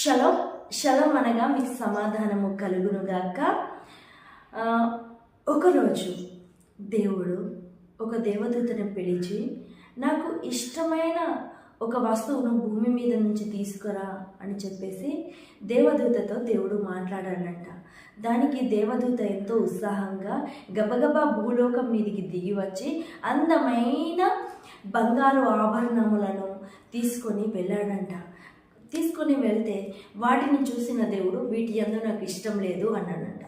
షలం షలం అనగా మీకు సమాధానము కలుగునుగాక. ఒకరోజు దేవుడు ఒక దేవదూతను పిలిచి నాకు ఇష్టమైన ఒక వస్తువును భూమి మీద నుంచి తీసుకురా అని చెప్పేసి దేవదూతతో దేవుడు మాట్లాడాడంట. దానికి దేవదూత ఎంతో ఉత్సాహంగా గబగబా భూలోకం మీదికి దిగి వచ్చి అందమైన బంగారు ఆభరణములను తీసుకొని వెళ్ళాడంట. తీసుకొని వెళ్తే వాటిని చూసిన దేవుడు వీటి ఎందు నాకు ఇష్టం లేదు అన్నాడంట.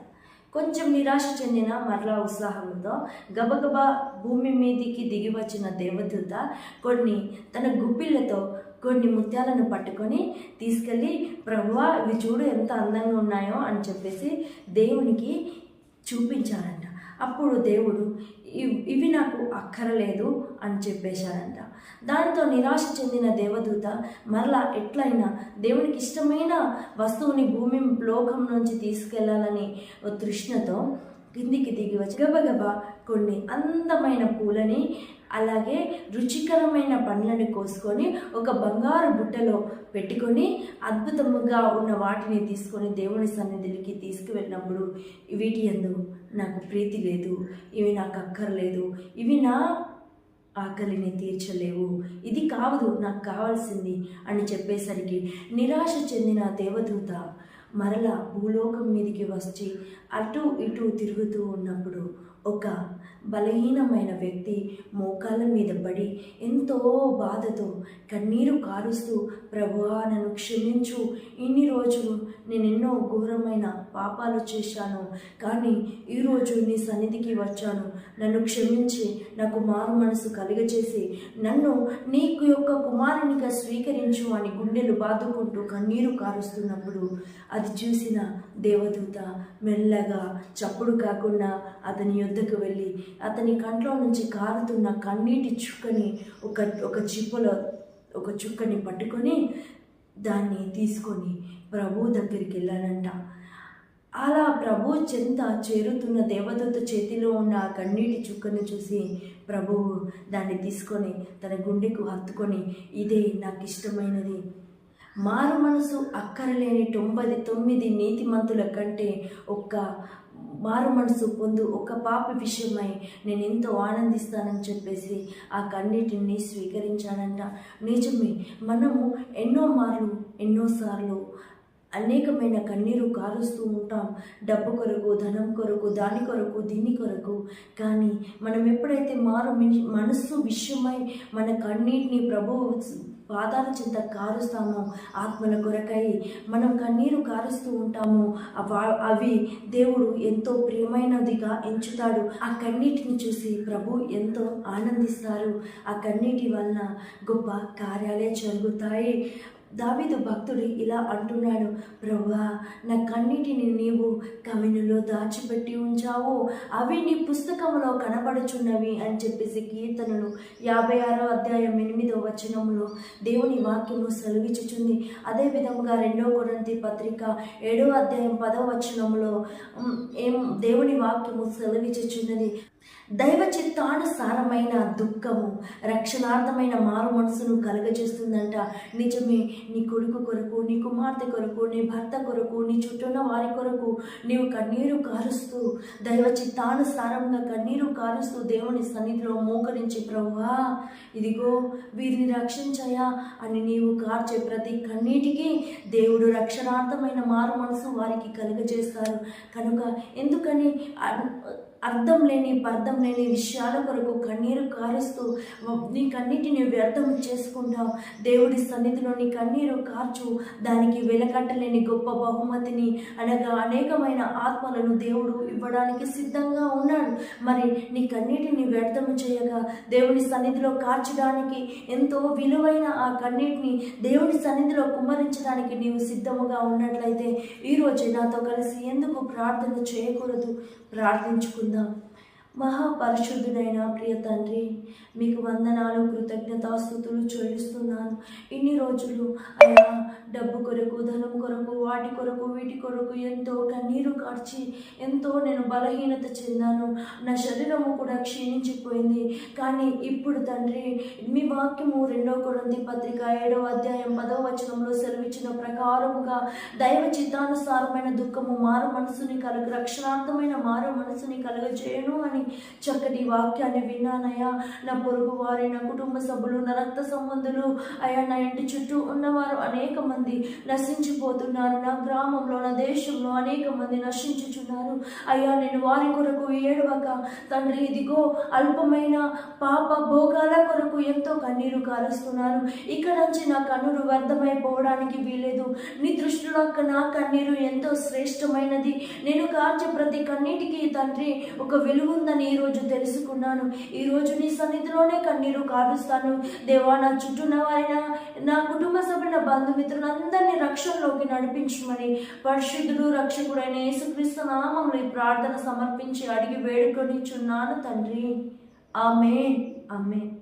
కొంచెం నిరాశ చెందిన మరలా ఉత్సాహంతో గబగబా భూమి మీదికి దిగి వచ్చిన దేవదూత కొన్ని తన గుప్పిళ్ళతో కొన్ని ముత్యాలను పట్టుకొని తీసుకెళ్ళి ప్రభువా ఇవి చూడు ఎంత అందంగా ఉన్నాయో అని చెప్పేసి దేవునికి చూపించారంట అప్పుడు దేవుడు "ఇవ్- ఇవి నాకు అక్కరలేదు అని చెప్పేశారంట. దాంతో నిరాశ చెందిన దేవదూత మరలా ఎట్లయినా దేవునికి ఇష్టమైన వస్తువుని భూమి లోకం నుంచి తీసుకెళ్ళాలని తృష్ణతో కిందికి దిగి వచ్చి గబగబా కొన్ని అందమైన పూలని అలాగే రుచికరమైన పండ్లను కోసుకొని ఒక బంగారు బుట్టలో పెట్టుకొని అద్భుతముగా ఉన్న వాటిని తీసుకొని దేవుని సన్నిధికి తీసుకువెళ్ళినప్పుడు వీటి ఎందు నాకు ప్రీతి లేదు ఇవి నాకు అక్కర్లేదు ఇవి నా ఆకలిని తీర్చలేవు ఇది కావదు నాకు కావాల్సింది అని చెప్పేసరికి నిరాశ చెందిన దేవదూత మరలా భూలోకం మీదికి వచ్చి అటు ఇటు తిరుగుతూ ఉన్నప్పుడు ఒక బలహీనమైన వ్యక్తి మోకాళ్ళ మీద పడి ఎంతో బాధతో కన్నీరు కారుస్తూ ప్రభువా నన్ను క్షమించు. ఇన్ని రోజులు నేను ఎన్నో ఘోరమైన పాపాలు చేశాను. కానీ ఈరోజు నీ సన్నిధికి వచ్చాను. నన్ను క్షమించి నాకు మారు మనసు కలుగచేసి నన్ను నీకు యొక్క కుమారునిగా స్వీకరించు అని గుండెలు బాదుకుంటూ కన్నీరు కారుస్తున్నప్పుడు అది చూసిన దేవదూత మెల్లగా చప్పుడు కాకుండా అతని యొద్దకు వెళ్ళి అతని కంట్లో నుంచి కారుతున్న కన్నీటి చుక్కని ఒక ఒక చిప్పలో ఒక చుక్కని పట్టుకొని దాన్ని తీసుకొని ప్రభు దగ్గరికి వెళ్ళాలంట అలా ప్రభు చెంత చేరుతున్న దేవదూత చేతిలో ఉన్న ఆ కన్నీటి చుక్కను చూసి ప్రభువు దాన్ని తీసుకొని తన గుండెకు హత్తుకొని ఇదే నాకు ఇష్టమైనది మారు మనసు అక్కరలేని తొంభై తొమ్మిది నీతిమంతుల కంటే ఒక్క మారు మనసు పొందు ఒక పాప విషయమై నేను ఎంతో ఆనందిస్తానని చెప్పేసి ఆ కన్నిటిని స్వీకరించాడంట. నిజమే మనము ఎన్నో మార్లు ఎన్నోసార్లు అనేకమైన కన్నీరు కారుస్తూ ఉంటాం. డబ్బు కొరకు ధనం కొరకు దాని కొరకు దీని కొరకు. కానీ మనం ఎప్పుడైతే మారు మిని- మనస్సు విషయమై మన కన్నీటిని ప్రభు పాదాల చింత కారుస్తాము ఆత్మల కొరకై మనం కన్నీరు కారుస్తూ ఉంటాము. అవి దేవుడు ఎంతో ప్రియమైనదిగా ఎంచుతాడు. ఆ కన్నీటిని చూసి ప్రభు ఎంతో ఆనందిస్తారు. ఆ కన్నీటి వలన గొప్ప కార్యాలే జరుగుతాయి. దావీదు భక్తుడు ఇలా అంటున్నాడు ప్రభువా నా కన్నిటిని నీవు కవినులో దాచిపెట్టి ఉంచావు. అవి నీ పుస్తకంలో కనబడుచున్నవి అని చెప్పేసి కీర్తనలు యాభై ఆరో అధ్యాయం ఎనిమిదో వచనంలో దేవుని వాక్యము సెలవిచ్చుచుంది. అదే విధముగా రెండో కొరంతి పత్రిక ఏడో అధ్యాయం పదో వచనంలో ఏం దేవుని వాక్యము సెలవిచ్చుచున్నది. దైవ చిత్తానుసారమైన దుఃఖము రక్షణార్థమైన మారు మనసును కలగజేస్తుందంట. నిజమే నీ కొడుకు కొరకు నీ కుమార్తె కొరకు నీ భర్త కొరకు నీ చుట్టూన్న వారి కొరకు నీవు కన్నీరు కారుస్తూ దైవ చిత్తానుసారంగా కన్నీరు కారుస్తూ దేవుని సన్నిధిలో మోకరించి ప్రభువా ఇదిగో వీరిని రక్షించయా అని నీవు కార్చే ప్రతి కన్నీటికి దేవుడు రక్షణార్థమైన మారు మనసు వారికి కలుగజేస్తారు. కనుక ఎందుకని అర్థం లేని పర్థం లేని విషయాల కొరకు కన్నీరు కారుస్తూ నీకన్నిటిని వ్యర్థం చేసుకుంటావు. దేవుడి సన్నిధిలో నీ కన్నీరు కార్చు. దానికి వెలకట్టలేని గొప్ప బహుమతిని అనగా అనేకమైన ఆత్మలను దేవుడు ఇవ్వడానికి సిద్ధంగా ఉన్నాడు. మరి నీ కన్నీటిని వ్యర్థం చేయగా దేవుని సన్నిధిలో కార్చడానికి ఎంతో విలువైన ఆ కన్నీటిని దేవుని సన్నిధిలో కుమ్మరించడానికి నీవు సిద్ధముగా ఉన్నట్లయితే ఈరోజు నాతో కలిసి ఎందుకు ప్రార్థన చేయకూడదు? ప్రార్థించుకుందాం. não. మహాపరిశుద్ధుడైన ప్రియ తండ్రి మీకు వందనాలు కృతజ్ఞతాస్థుతులు చెల్లిస్తున్నాను. ఇన్ని రోజులు అయ్యా డబ్బు కొరకు ధనం కొరకు వాటి కొరకు వీటి కొరకు ఎంతో కన్నీరు కార్చి ఎంతో నేను బలహీనత చెందాను. నా శరీరము కూడా క్షీణించిపోయింది. కానీ ఇప్పుడు తండ్రి మీ వాక్యము రెండో కొరంది పత్రిక ఏడవ అధ్యాయం పదవ వచనంలో సెలవిచ్చిన ప్రకారముగా దైవ చిత్తానుసారమైన దుఃఖము మారు మనసుని కలుగు రక్షణార్థమైన మారు మనసుని కలుగజేయను అని చక్కటి వాక్యాన్ని విన్నానయ్యా. నా పొరుగు వారి నా కుటుంబ సభ్యులు నా రక్త సంబంధులు అయ్యా నా ఇంటి చుట్టూ ఉన్నవారు అనేక మంది నశించిపోతున్నారు. నా గ్రామంలో నా దేశంలో అనేక మంది నశించుచున్నారు. అయ్యా నేను వారి కొరకు ఏడవక. తండ్రి ఇదిగో అల్పమైన పాప భోగాల కొరకు ఎంతో కన్నీరు కారుస్తున్నాను ఇక్కడ నుంచి నా కన్నులు వ్యర్థమైపోవడానికి వీలేదు నీ దృష్టిలో నా కన్నీరు ఎంతో శ్రేష్టమైనది. నేను కార్చే ప్రతి కన్నీటికి తండ్రి ఒక వెలుగుందని ఈరోజు తెలుసుకున్నాను. ఈరోజు నీ సన్నిధిలోనే కన్నీరు కారుస్తాను. దేవా నా చుట్టూ ఉన్న వారిన నా కుటుంబ సభ్యుల బంధుమిత్రులందరినీ రక్షణలోకి నడిపించమని పరిశుద్ధుడు రక్షకుడైన యేసుక్రీస్తు నామంలో ఈ ప్రార్థన సమర్పించి అడిగి వేడుకొని చున్నాను తండ్రి. ఆమె ఆమె